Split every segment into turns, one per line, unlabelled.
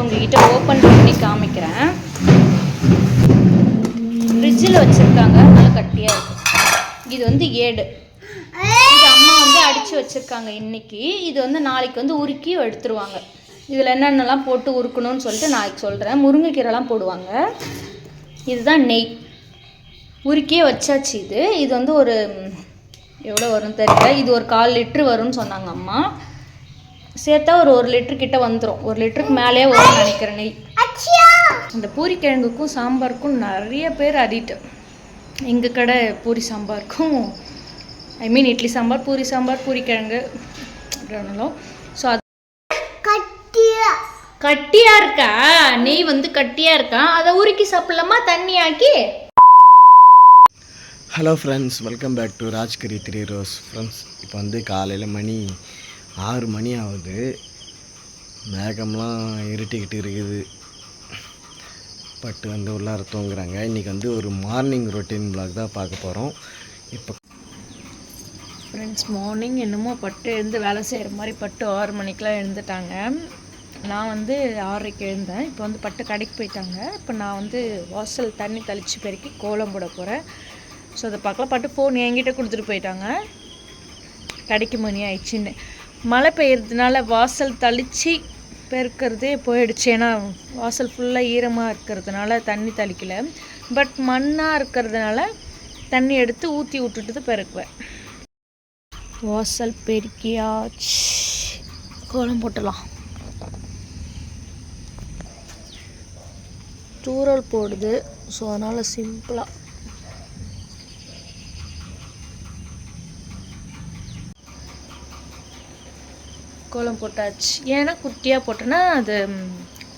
உங்ககிட்ட ஓப்பன் பண்ணி காமிக்கிறேன். ஃப்ரிட்ஜில் வச்சுருக்காங்க. நல்லா கட்டியாக இருக்கும் இது வந்து ஏடு. இது அம்மா வந்து அடித்து வச்சுருக்காங்க இன்னைக்கு. இது வந்து நாளைக்கு வந்து உருக்கி எடுத்துருவாங்க. இதில் என்னென்னலாம் போட்டு உருக்கணும்னு சொல்லிட்டு நாளைக்கு சொல்கிறேன் முருங்கைக்கீரைலாம் போடுவாங்க. இதுதான் நெய். உருக்கியே வச்சாச்சு இது. இது வந்து ஒரு எவ்வளோ வரும் தெரியல. இது ஒரு கால் லிட்ரு வரும்னு சொன்னாங்க அம்மா. சேர்த்தா ஒரு ஒரு லிட்டர் கிட்ட வந்துடும் ஒரு லிட்டருக்கு மேலேயே வரும்னு நினைக்கிறேன் நெய். இந்த பூரிக்கிழங்குக்கும் சாம்பாருக்கும் நிறைய பேர் அடிக்ட் எங்கள் கடை பூரி சாம்பாருக்கும் ஐ மீன் இட்லி சாம்பார் பூரி சாம்பார் பூரிக்கிழங்கு அப்படின்னாலும் ஸோ அது கட்டியா. இருக்கா? நெய் வந்து கட்டியா இருக்கா? அதை உருக்கி சாப்பிடலாமா? தண்ணி ஆக்கி
hello friends welcome back to Rajkari three rose friends இப்போ வந்து காலையில் மணி ஆறு மணி ஆகுது. மேகம்லாம் இருட்டிக்கிட்டு இருக்குது. பட்டு வந்து உள்ளார தூங்குறாங்க. இன்றைக்கி வந்து ஒரு மார்னிங் ரொட்டீன் பிளாக் தான் பார்க்க போகிறோம் இப்போ
ஃப்ரெண்ட்ஸ் மார்னிங் என்னமோ பட்டு எழுந்து வேலை செய்கிற மாதிரி பட்டு ஆறு மணிக்கெலாம் எழுந்துட்டாங்க. நான் வந்து ஆறரைக்கு எழுந்தேன். இப்போ வந்து பட்டு கடைக்கு போயிட்டாங்க. இப்போ நான் வந்து வாசல் தண்ணி தெளித்து பெருக்கி கோலம் போட போகிறேன் ஸோ அதை பார்க்கலாம் பட்டு ஃபோன் என்கிட்ட கொடுத்துட்டு போயிட்டாங்க. கடைக்கு மணி ஆயிடுச்சுன்னு. மழை பெய்யறதுனால வாசல் தளிச்சு பெருக்கிறதே போயிடுச்சு. ஏன்னா வாசல் ஃபுல்லாக ஈரமாக இருக்கிறதுனால தண்ணி தெளிக்கல. பட் மண்ணாக இருக்கிறதுனால தண்ணி எடுத்து ஊற்றி விட்டுட்டு தான் பெருக்குவேன். வாசல் பெருக்கியாச்சு கோலம் போட்டலாம். தூரல் போடுது. ஸோ அதனால் சிம்பிளாக கோலம் போட்டாச்சு. ஏன்னா குட்டியாக போட்டேன்னா அது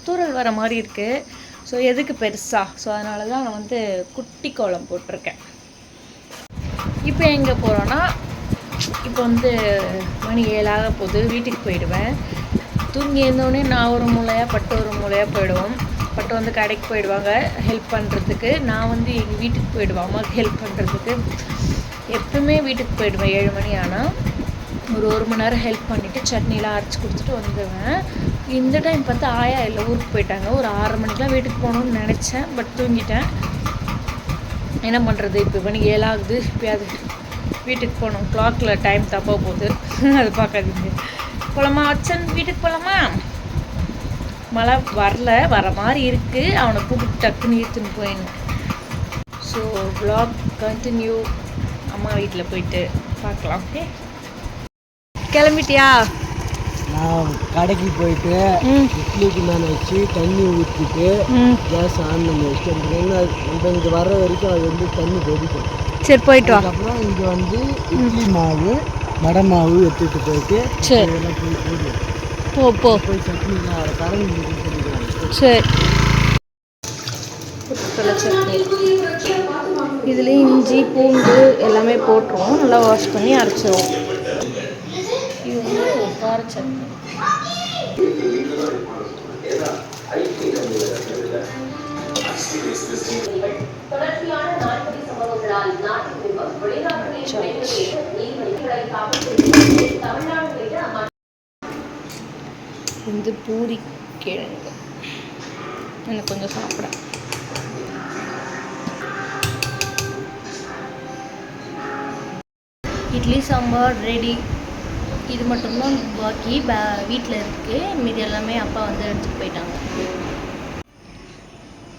தூரல் வர மாதிரி இருக்குது ஸோ எதுக்கு பெருசா? ஸோ அதனால தான் நான் வந்து குட்டி கோலம் போட்டிருக்கேன். இப்போ எங்கே போகிறோன்னா இப்போ வந்து மணி ஏழாக போகுது. வீட்டுக்கு போயிடுவேன். தூங்கி இருந்தோடனே நான் ஒரு மூலையாக பட்டு ஒரு மூலையாக போயிடுவோம். பட்டு வந்து கடைக்கு போயிடுவாங்க ஹெல்ப் பண்ணுறதுக்கு நான் வந்து எங்கள் வீட்டுக்கு போயிடுவேன். அம்மாவுக்கு ஹெல்ப் பண்ணுறதுக்கு எப்பவுமே வீட்டுக்கு போயிடுவேன். ஏழு மணி ஆனால் ஒரு ஒரு மணி நேரம் ஹெல்ப் பண்ணிவிட்டு சட்னிலாம் அரைச்சி கொடுத்துட்டு வந்துடுவேன். இந்த டைம் பார்த்து ஆயா இல்லை ஊருக்கு போயிட்டாங்க. ஒரு ஆறு மணிக்கெலாம் வீட்டுக்கு போகணும்னு நினச்சேன் பட் தூங்கிட்டேன். என்ன பண்ணுறது இப்போ மணி ஏழாகுது. இப்போயாவது வீட்டுக்கு போகணும். கிளாக்கில் டைம் தப்பாக போகுது. அது பார்க்காதீங்க. போகலாமா அச்சன் வீட்டுக்கு போகலாமா மழை வரல வர மாதிரி இருக்குது அவனை கூப்பிட்டு டக்குன்னு ஈர்த்துன்னு போயிடணும் ஸோ ப்ளாக் கண்டினியூ அம்மா வீட்டில் போயிட்டு பார்க்கலாம் ஓகே கிளம்பிட்டியா?
நான் கடைக்கு போயிட்டு இட்லிக்கு மேலே வச்சு தண்ணி ஊற்றிட்டு கேஸ் ஆன் பண்ணி வச்சுட்டு ஏன்னா நம்ம இங்கே வர்ற வரைக்கும் அது வந்து தண்ணி கொதிக்கும்.
சரி போயிட்டு வா.
அதுக்கப்புறம் இங்கே வந்து இட்லி மாவு வடை மாவு எடுத்துகிட்டு போயிட்டு
சரி.
இதெல்லாம் போய் போடுவோம்
போ போ.
போய் சட்னிலாம் கரண்ட்
சரி. சட்னி இதுலேயும் இஞ்சி பூண்டு எல்லாமே போட்டுருவோம். நல்லா வாஷ் பண்ணி அரைச்சிருவோம். இது வந்து கார சட்னி வந்து பூரி கிழங்கு. எனக்கு கொஞ்சம் சாப்பிட. இட்லி சாம்பார் ரெடி. இது மட்டும்தான் பாக்கி பே வீட்டில் இருக்குது மீதி எல்லாமே அப்பா வந்து எடுத்துகிட்டு போயிட்டாங்க.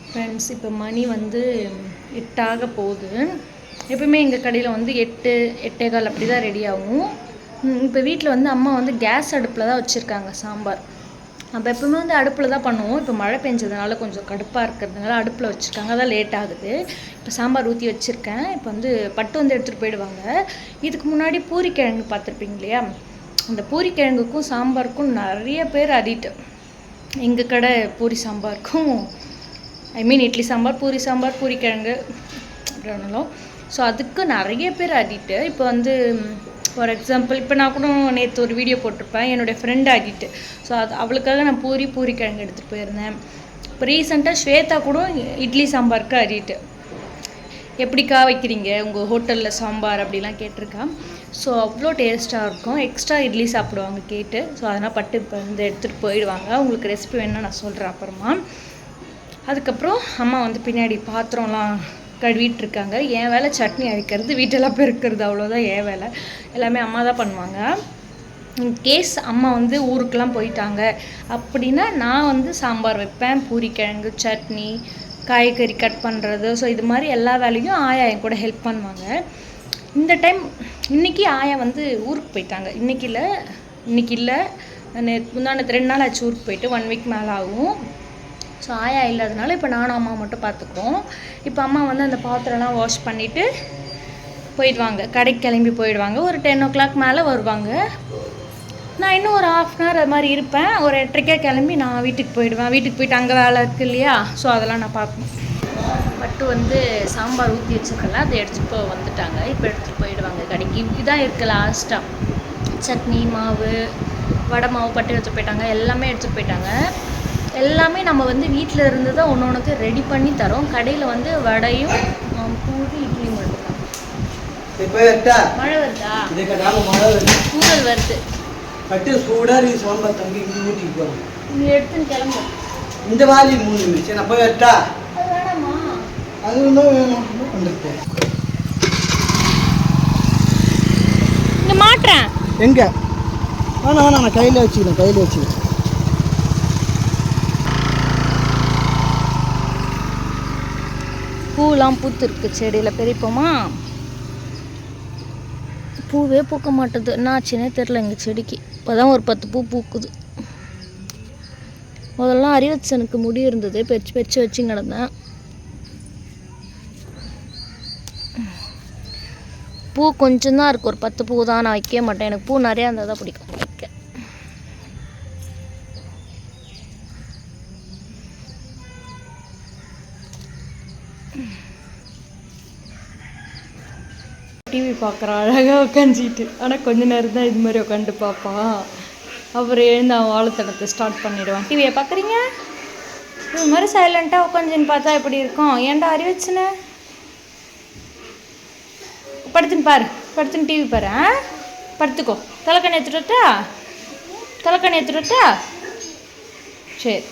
ஃப்ரெண்ட்ஸ் இப்போ மணி வந்து எட்டாக போகுது. எப்பவுமே எங்கள் கடையில் வந்து எட்டு எட்டே கால் அப்படி தான் ரெடி ஆகும் இப்போ வீட்டில் வந்து அம்மா வந்து கேஸ் அடுப்பில் தான் வச்சுருக்காங்க சாம்பார். நம்ம எப்பவுமே வந்து அடுப்பில் தான் பண்ணுவோம். இப்போ மழை பெஞ்சதுனால கொஞ்சம் கடுப்பாக இருக்கிறதுனால அடுப்பில் வச்சுருக்காங்க. அதான் லேட் ஆகுது. இப்போ சாம்பார் ஊற்றி வச்சுருக்கேன். இப்போ வந்து பட்டு வந்து எடுத்துகிட்டு போயிடுவாங்க. இதுக்கு முன்னாடி பூரி கிழங்கு பார்த்துருப்பீங்க இல்லையா? அந்த பூரிக்கிழங்குக்கும் சாம்பாருக்கும் நிறைய பேர் அடிட்டு எங்கள் கடை பூரி சாம்பாருக்கும் ஐ மீன் இட்லி சாம்பார் பூரி சாம்பார் பூரிக்கிழங்கு அப்படின்னாலும் ஸோ அதுக்கு நிறைய பேர் அடிட்டு இப்போ வந்து ஃபார் எக்ஸாம்பிள் இப்போ நான் கூட நேற்று ஒரு வீடியோ போட்டிருப்பேன். என்னுடைய ஃப்ரெண்ட் அடிட்டு ஸோ அது அவளுக்காக நான் பூரி பூரி கிழங்கு எடுத்துகிட்டு போயிருந்தேன். இப்போ ரீசெண்டாக ஸ்வேதா கூட இட்லி சாம்பாருக்கு அடிட்டு எப்படிக்கா வைக்கிறீங்க? உங்கள் ஹோட்டலில் சாம்பார் அப்படிலாம் கேட்டிருக்கா? ஸோ அவ்வளோ டேஸ்ட்டாக இருக்கும். எக்ஸ்ட்ரா இட்லி சாப்பிடுவாங்க கேட்டு. ஸோ அதனால் பட்டு இப்போ வந்து எடுத்துகிட்டு போயிடுவாங்க. உங்களுக்கு ரெசிபி வேணும்னா நான் சொல்கிறேன் அப்புறமா. அதுக்கப்புறம் அம்மா வந்து பின்னாடி பாத்திரம்லாம் கழுவிட்டு இருக்காங்க என் வேலை சட்னி அரைக்கிறது வீட்டெல்லாம் பெருக்கிறது. அவ்வளோதான் என் வேலை. எல்லாமே அம்மா தான் பண்ணுவாங்க. கேஸ் அம்மா வந்து ஊருக்கெலாம் போயிட்டாங்க அப்படின்னா நான் வந்து சாம்பார் வைப்பேன். பூரி கிழங்கு சட்னி காய்கறி கட் பண்ணுறது ஸோ இது மாதிரி எல்லா வேலையும் ஆயா என் கூட ஹெல்ப் பண்ணுவாங்க. இந்த டைம் இன்னைக்கு ஆயா வந்து ஊருக்கு போயிட்டாங்க. இன்னைக்கு இல்லை இன்னைக்கு இல்லை. நேற்று முந்தானத்து ரெண்டு நாள் ஆச்சு ஊருக்கு போயிட்டு. ஒன் வீக் மேலே ஆகும். ஸோ ஆயா இல்லாதனால இப்போ நானும் அம்மா மட்டும் பார்த்துக்குவோம் இப்போ அம்மா வந்து அந்த பாத்திரம்லாம் வாஷ் பண்ணிவிட்டு போயிடுவாங்க. கடைக்கு கிளம்பி போயிடுவாங்க. ஒரு டென் ஓ கிளாக் மேலே வருவாங்க. நான் இன்னும் ஒரு ஆஃப் அன் ஹவர் அது மாதிரி இருப்பேன். ஒரு எட்டரைக்கே கிளம்பி நான் வீட்டுக்கு போயிடுவேன். வீட்டுக்கு போயிட்டு அங்கே வேலை இருக்குது இல்லையா? ஸோ அதெல்லாம் நான் பார்க்கணும் பட்டு வந்து சாம்பார் ஊற்றி வச்சிருக்கல அதை எடுத்துகிட்டு போ வந்துட்டாங்க. இப்போ எடுத்துகிட்டு போயிடுவாங்க கடைக்கு. இதான் இருக்குது லாஸ்ட்டாக சட்னி மாவு வடை மாவு பட்டு எடுத்துகிட்டு போயிட்டாங்க. எல்லாமே எடுத்துகிட்டு போயிட்டாங்க. எல்லாமே நம்ம வந்து வீட்டில் இருந்து தான் ஒன்று ஒன்றுக்கு ரெடி பண்ணி தரோம். கடையில் வந்து வடையும் பூரி இட்லி மட்டும்தான். மழை வருதா?
மழை வருது. பட்டு சூடாக நீ சாம்பார் தம்பி ஊட்டிக்கு போகிறோம்
நீ எடுத்துன்னு கிளம்பு.
இந்த வாலி மூணு நிமிஷம் நான் போய்
வேணாமா
அது வந்துட்டு
இங்கே மாட்டுறேன்.
எங்க? வேணாம் வேணாம் நான் கையில் வச்சுக்கிறேன் கையில் வச்சுக்கிறேன்.
பூலாம் பூத்துருக்கு செடியில் பெரியப்போமா. பூவே பூக்க மாட்டுது. என்னாச்சுன்னே தெரில எங்கள் செடிக்கு. இப்போ தான் ஒரு பத்து பூ பூக்குது. முதல்ல அறிவச்சனுக்கு முடி இருந்தது. பெச்சு பெச்சு வச்சு கிடந்தேன் பூ கொஞ்சம் தான் இருக்குது ஒரு பத்து பூ தான் நான் வைக்கவே மாட்டேன். எனக்கு பூ நிறையா இருந்தால் தான் பிடிக்கும். வைக்க. டிவி பார்க்குறான் அழகாக உட்காந்துட்டு ஆனால் கொஞ்ச நேரம் தான் இது மாதிரி உட்காந்து பார்ப்பான் அப்புறம் எழுந்து அவன் வாழைத்தடத்தை ஸ்டார்ட் பண்ணிடுவான். டிவியை பார்க்குறீங்க? இது மாதிரி சைலண்ட்டாக உட்காந்துன்னு பார்த்தா எப்படி இருக்கும்? ஏன்டா அறி படுத்துன்னு பாரு. படுத்துன்னு டிவி பாரு ஆ? படுத்துக்கோ. தலைக்கணி எடுத்துட்டா வரட்டா? தலைக்கணி சரி.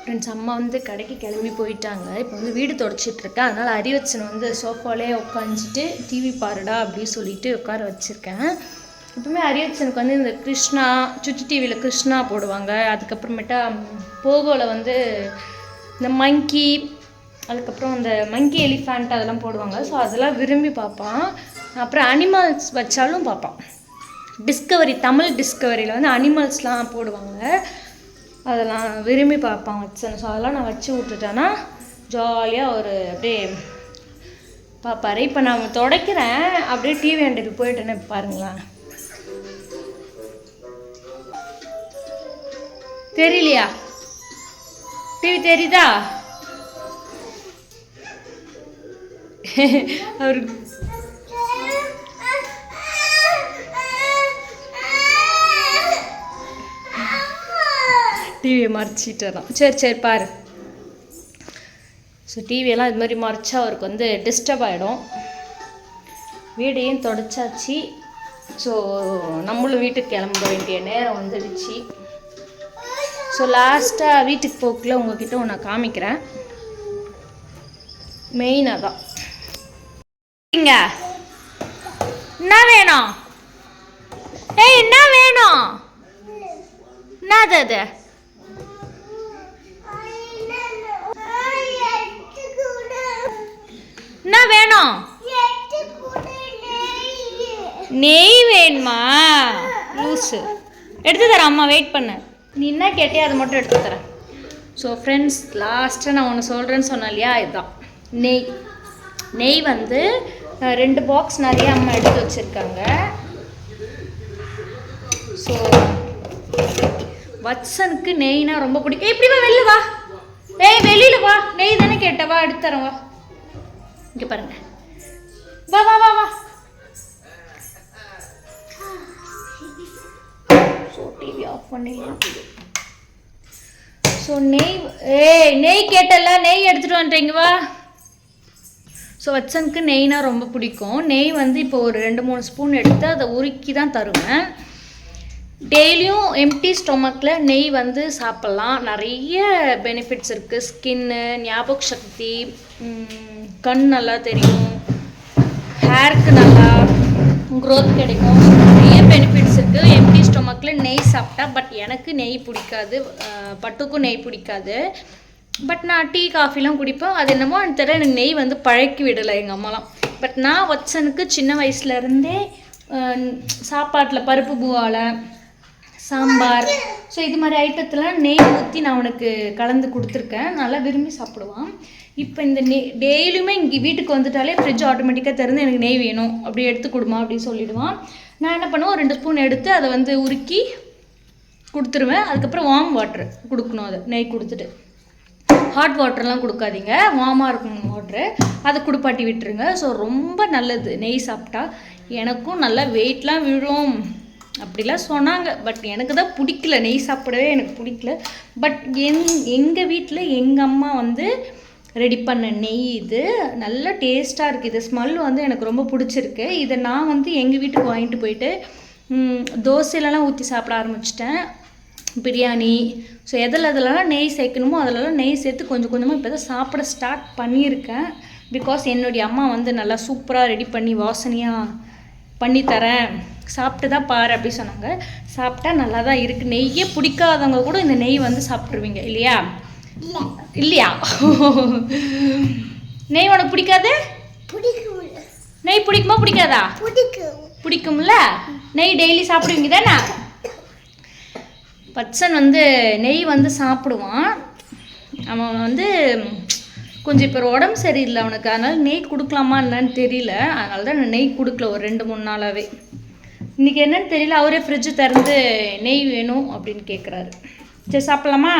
ஃப்ரெண்ட்ஸ் அம்மா வந்து கடைக்கு கிளம்பி போயிட்டாங்க. இப்போ வந்து வீடு தொடச்சிட்ருக்கேன் அதனால் அறிவச்சனை வந்து சோஃபாலே உட்காந்துட்டு டிவி பாருடா அப்படின்னு சொல்லிட்டு உட்கார வச்சுருக்கேன். எப்பவுமே அரியச்சனுக்கு வந்து இந்த கிருஷ்ணா சுட்டி டிவியில் கிருஷ்ணா போடுவாங்க. அதுக்கப்புறமேட்டா போகோவில் வந்து இந்த மங்கி அதுக்கப்புறம் அந்த மங்கி எலிஃபேண்ட் அதெல்லாம் போடுவாங்க. ஸோ அதெல்லாம் விரும்பி பார்ப்பான். அப்புறம் அனிமல்ஸ் வச்சாலும் பார்ப்பான். டிஸ்கவரி தமிழ் டிஸ்கவரியில் வந்து அனிமல்ஸ்லாம் போடுவாங்க. அதெல்லாம் விரும்பி பார்ப்பான் வச்சேன் ஸோ அதெல்லாம் நான் வச்சு விட்டுட்டேன்னா ஜாலியாக ஒரு அப்படியே பார்ப்பாரு இப்போ நான் துடைக்கிறேன். அப்படியே டிவி ஹண்ட்ரட் போயிட்டேன்னு பாருங்களேன். தெரியலையா? டிவி தெரியுதா? அவர் டிவியை மறைச்சிட்டலாம் சரி சரி பாரு. ஸோ டிவியெல்லாம் இது மாதிரி மறைச்சா அவருக்கு வந்து டிஸ்டர்ப் ஆகிடும் வீடையும் தொடச்சாச்சு. ஸோ நம்மளும் வீட்டுக்கு கிளம்ப வேண்டிய நேரம் வந்துடுச்சு. ஸோ லாஸ்ட்டாக வீட்டுக்கு போக்கில் உங்ககிட்ட நான் காமிக்கிறேன். மெயினாக தான் இங்க. என்ன வேணும்? ஏய் என்ன வேணும்? என்னது அது? என்ன வேணும்? நெய் வேணுமா? லூஸு எடுத்து தரேன் அம்மா வெயிட் பண்ணு. நீ என்ன கேட்டே அதை மட்டும் எடுத்து தரேன். ஸோ ஃப்ரெண்ட்ஸ் லாஸ்ட்டாக நான் ஒன்று சொல்கிறேன்னு சொன்னேன் இல்லையா? இதுதான் நெய். நெய் வந்து ரெண்டு பாக்ஸ் நிறைய அம்மா எடுத்து வச்சுருக்காங்க. ஸோ வட்சனுக்கு நெய்னா ரொம்ப பிடிக்கும். ஏய், இப்படி வா வெளில வா. ஏய் வெளியில வா. நெய் தானே கேட்டவா எடுத்து தரேன் வா. இங்கே பாருங்க. வா வா வா வா. டிவி ஆஃப் பண்ணிடலாம் ஸோ நெய் ஏய் நெய் கேட்டல நெய் எடுத்துகிட்டு வந்துட்டீங்க வா. ஸோ வச்சனுக்கு நெய்னா ரொம்ப பிடிக்கும். நெய் வந்து இப்போ ஒரு ரெண்டு மூணு ஸ்பூன் எடுத்து அதை உருக்கி தான் தருவேன். டெய்லியும் எம்டி ஸ்டொமக்கில் நெய் வந்து சாப்பிட்லாம். நிறைய பெனிஃபிட்ஸ் இருக்குது ஸ்கின்னு ஞாபக சக்தி கண் நல்லா தெரியும். ஹேருக்கு நல்லா க்ரோத் கிடைக்கும். நிறைய பெனிஃபிட்ஸ் இருக்குது எம்டி ஸ்டொமக்கில் நெய் சாப்பிட்டா பட் எனக்கு நெய் பிடிக்காது பட்டுக்கும் நெய் பிடிக்காது. பட் நான் டீ காஃபிலாம் குடிப்பேன். அது என்னமோ தெரியல எனக்கு நெய் வந்து பழக்கி விடலை எங்கள் அம்மாலாம். பட் நான் வச்சனுக்கு சின்ன வயசுலேருந்தே சாப்பாட்டில் பருப்பு பூவாலை சாம்பார். ஸோ இது மாதிரி ஐட்டத்தில் நெய் ஊற்றி நான் அவனுக்கு கலந்து கொடுத்துருக்கேன். நல்லா விரும்பி சாப்பிடுவான். இப்போ இந்த நெய் டெய்லியுமே இங்கே வீட்டுக்கு வந்துட்டாலே ஃப்ரிட்ஜ் ஆட்டோமேட்டிக்காக திறந்து எனக்கு நெய் வேணும். அப்படி எடுத்து கொடுமா அப்படின்னு சொல்லிவிடுவான் நான் என்ன பண்ணுவேன்? ரெண்டு ஸ்பூன் எடுத்து அதை வந்து உருக்கி கொடுத்துருவேன். அதுக்கப்புறம் வார்ம் வாட்டர் கொடுக்கணும் அதை. நெய் கொடுத்துட்டு. ஹாட் வாட்டர்லாம் கொடுக்காதீங்க. வார்மாக இருக்கும் வாட்ரு அதை குடுப்பாட்டி விட்டுருங்க. ஸோ ரொம்ப நல்லது. நெய் சாப்பிட்டா எனக்கும் நல்லா வெயிட்லாம் விழும். அப்படிலாம் சொன்னாங்க. பட் எனக்கு தான் பிடிக்கல. நெய் சாப்பிடவே எனக்கு பிடிக்கல. பட் எங் எங்கள் வீட்டில் எங்கள் அம்மா வந்து ரெடி பண்ண நெய் இது நல்ல டேஸ்ட்டாக இருக்குது இது ஸ்மெல் வந்து எனக்கு ரொம்ப பிடிச்சிருக்கு. இதை நான் வந்து எங்கள் வீட்டுக்கு வாங்கிட்டு போயிட்டு தோசையிலலாம் ஊற்றி சாப்பிட ஆரம்பிச்சிட்டேன். பிரியாணி. ஸோ எதில் எதுலலாம் நெய் சேர்க்கணுமோ அதிலலாம் நெய் சேர்த்து கொஞ்சம் கொஞ்சமாக இப்போ தான் சாப்பிட ஸ்டார்ட் பண்ணியிருக்கேன். பிகாஸ் என்னுடைய அம்மா வந்து நல்லா சூப்பராக ரெடி பண்ணி வாசனையாக பண்ணி தரேன். சாப்பிட்டு தான் பாரு அப்படி சொன்னாங்க. சாப்பிட்டா நல்லா தான் இருக்குது நெய்யே பிடிக்காதவங்க கூட இந்த நெய் வந்து சாப்பிட்ருவீங்க இல்லையா? இல்லையா? நெய் உனக்கு பிடிக்காது? நெய் பிடிக்குமா? பிடிக்காதா? பிடிக்கும்ல? நெய் டெய்லி சாப்பிடுவீங்க தானே? பச்சன் வந்து நெய் வந்து சாப்பிடுவான். அவன் வந்து கொஞ்சம் இப்போ உடம்பு சரியில்லை அவனுக்கு. அதனால் நெய் கொடுக்கலாமா என்னன்னு தெரியல. அதனால தான் நான் நெய் கொடுக்கல ஒரு ரெண்டு மூணு நாளாகவே இன்றைக்கி என்னன்னு தெரியல. அவரே ஃப்ரிட்ஜு திறந்து நெய் வேணும் அப்படின்னு கேட்குறாரு சரி சாப்பிட்லாமா?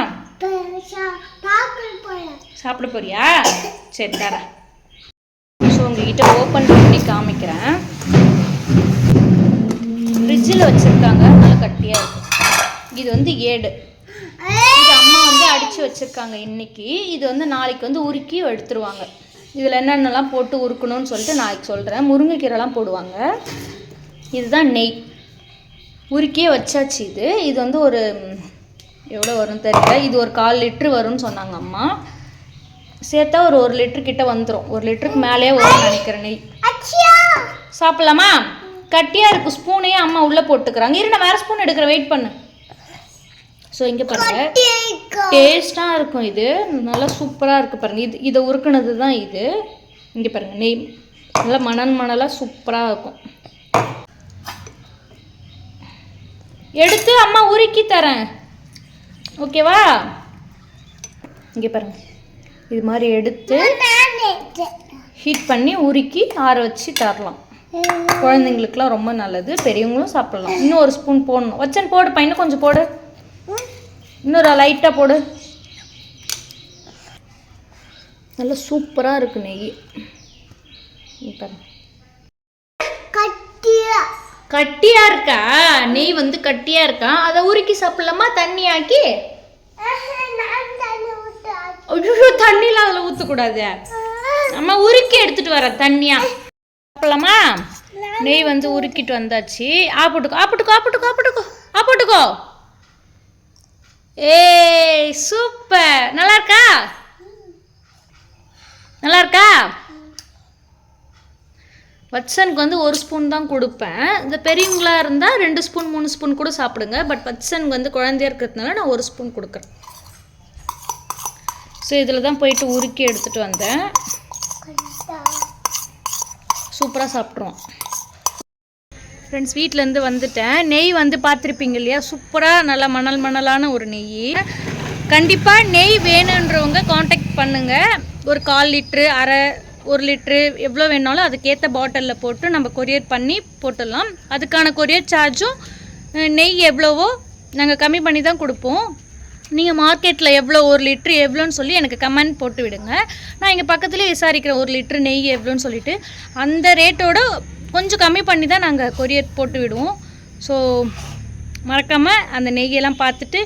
சாப்பிட போறியா? சரி தரேன். ஸோ உங்ககிட்ட ஓப்பன் பண்ணி காமிக்கிறேன். ஃப்ரிட்ஜில் வச்சுருக்காங்க. நல்லா கட்டியாக இருக்கும் இது வந்து ஏடு. இது அம்மா வந்து அடித்து வச்சுருக்காங்க இன்னைக்கு. இது வந்து நாளைக்கு வந்து உருக்கி எடுத்துருவாங்க. இதில் என்னென்னலாம் போட்டு உருக்கணும்னு சொல்லிட்டு நாளைக்கு சொல்கிறேன் முருங்கைக்கீரைலாம் போடுவாங்க. இதுதான் நெய். உருக்கியே வச்சாச்சு இது. இது வந்து ஒரு எவ்வளோ வரும் தெரியல. இது ஒரு கால் லிட்ரு வரும்னு சொன்னாங்க அம்மா. சேர்த்தா ஒரு ஒரு லிட்டரு கிட்ட வந்துடும் ஒரு லிட்டருக்கு மேலேயே வரும்னு நினைக்கிறேன் நெய். சாப்பிடலாமா? கட்டியாக இருக்கும் ஸ்பூனையே அம்மா உள்ளே போட்டுக்கிறாங்க. இரு நான் வேறு ஸ்பூன் எடுக்கிறேன். வெயிட் பண்ணு. ஸோ இங்கே பாருங்க. டேஸ்ட்டாக இருக்கும் இது. நல்லா சூப்பராக இருக்குது பாருங்க. இது இதை உருக்குனது தான் இது. இங்கே பாருங்க நெய். நல்லா மணல் மணலாக சூப்பராக இருக்கும். எடுத்து அம்மா உருக்கி தரேன். ஓகேவா இங்கே பாருங்க. இது மாதிரி எடுத்து ஹீட் பண்ணி உருக்கி ஆற வச்சு தரலாம். குழந்தைங்களுக்குலாம் ரொம்ப நல்லது. பெரியவங்களும் சாப்பிடலாம். இன்னும் ஒரு ஸ்பூன் போடணும். வச்சன் போடு இன்னும் கொஞ்சம் போடு. இன்னொரு லைட்டாக போடு. நல்லா சூப்பராக இருக்கு நெய். கட்டியா? இருக்கா? நெய் வந்து கட்டியா இருக்கா? அதை உருக்கி சாப்பிடலாமா? தண்ணி ஆக்கி ஐயோ தண்ணியில் அதில் ஊற்றக்கூடாது நம்ம உருக்கி எடுத்துட்டு வரேன் தண்ணியா. சாப்பிடலாமா? நெய் வந்து உருக்கிட்டு வந்தாச்சு. ஆ போட்டுக்கோ ஆ போட்டுக்கோ ஆ போட்டுக்கோ ஆ போட்டுக்கோ ஆ போட்டுக்கோ ஏய் சூப்பர். நல்லா இருக்கா நல்லா இருக்கா வட்சனுக்கு வந்து ஒரு ஸ்பூன் தான் கொடுப்பேன். இந்த பெரியவங்களா இருந்தால் ரெண்டு ஸ்பூன் மூணு ஸ்பூன் கூட சாப்பிடுங்க. பட் வட்சனுக்கு வந்து குழந்தையா இருக்கிறதுனால நான் ஒரு ஸ்பூன் கொடுக்குறேன். ஸோ இதில் தான் போயிட்டு உருக்கி எடுத்துகிட்டு வந்தேன். சூப்பராக சாப்பிட்ருவோம் ஃப்ரெண்ட்ஸ் வீட்டிலேருந்து வந்துட்டேன். நெய் வந்து பார்த்துருப்பீங்க இல்லையா? சூப்பராக நல்லா மணல் மணலான ஒரு நெய். கண்டிப்பாக நெய் வேணுன்றவங்க காண்டாக்ட் பண்ணுங்கள் ஒரு கால் லிட்ரு அரை ஒரு லிட்ரு எவ்வளோ வேணாலும் அதுக்கேற்ற பாட்டிலில் போட்டு நம்ம கொரியர் பண்ணி போட்டுடலாம். அதுக்கான கொரியர் சார்ஜும் நெய் எவ்வளவோ நாங்கள் கம்மி பண்ணி தான் கொடுப்போம். நீங்கள் மார்க்கெட்டில் எவ்வளோ ஒரு லிட்ரு எவ்வளோன்னு சொல்லி எனக்கு கமெண்ட் போட்டு விடுங்க. நான் இங்கே பக்கத்துலேயே விசாரிக்கிறேன் ஒரு லிட்ரு நெய் எவ்வளோன்னு சொல்லிட்டு. அந்த ரேட்டோட கொஞ்சம் கம்மி பண்ணி தான் நாங்கள் கொரியர் போட்டு விடுவோம். ஸோ மறக்காமல் அந்த நெய்யெல்லாம் பார்த்துட்டு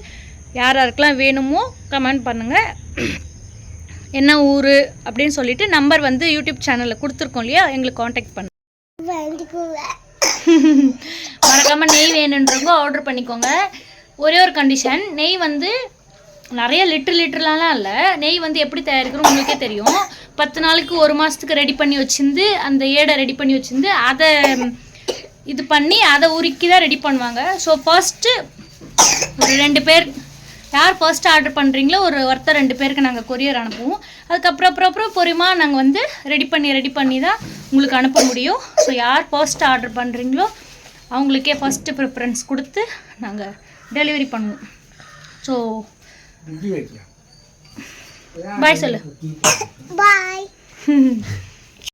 யார் யாருக்கெல்லாம் வேணுமோ கமெண்ட் பண்ணுங்கள் என்ன ஊர் அப்படின்னு சொல்லிட்டு நம்பர் வந்து யூடியூப் சேனலில் கொடுத்துருக்கோம் இல்லையா? எங்களுக்கு காண்டாக்ட் பண்ணு மறக்காமல் நெய் வேணுன்றவங்க ஆர்டர் பண்ணிக்கோங்க. ஒரே ஒரு கண்டிஷன் நெய் வந்து நிறைய லிட்டர் லிட்டர்லாம் இல்லை. நெய் வந்து எப்படி தயாரிக்கிறோம் உங்களுக்கே தெரியும். பத்து நாளைக்கு ஒரு மாதத்துக்கு ரெடி பண்ணி வச்சுருந்து அந்த ஏடை ரெடி பண்ணி வச்சுருந்து அதை இது பண்ணி அதை உருக்கி தான் ரெடி பண்ணுவாங்க. ஸோ ஃபர்ஸ்ட்டு ஒரு ரெண்டு பேர் யார் ஃபர்ஸ்ட் ஆர்டர் பண்ணுறீங்களோ ஒரு ஒருத்தர் ரெண்டு பேருக்கு நாங்கள் கொரியர் அனுப்புவோம். அதுக்கப்புறம் அப்புறம் அப்புறம் பொறுமையாக நாங்கள் வந்து ரெடி பண்ணி ரெடி பண்ணி தான் உங்களுக்கு அனுப்ப முடியும். ஸோ யார் ஃபர்ஸ்ட் ஆர்டர் பண்ணுறீங்களோ அவங்களுக்கே ஃபஸ்ட்டு ப்ரிஃபரன்ஸ் கொடுத்து நாங்கள் டெலிவரி பண்ணுவோம். ஸோ பாய் சொல்லு
பாய்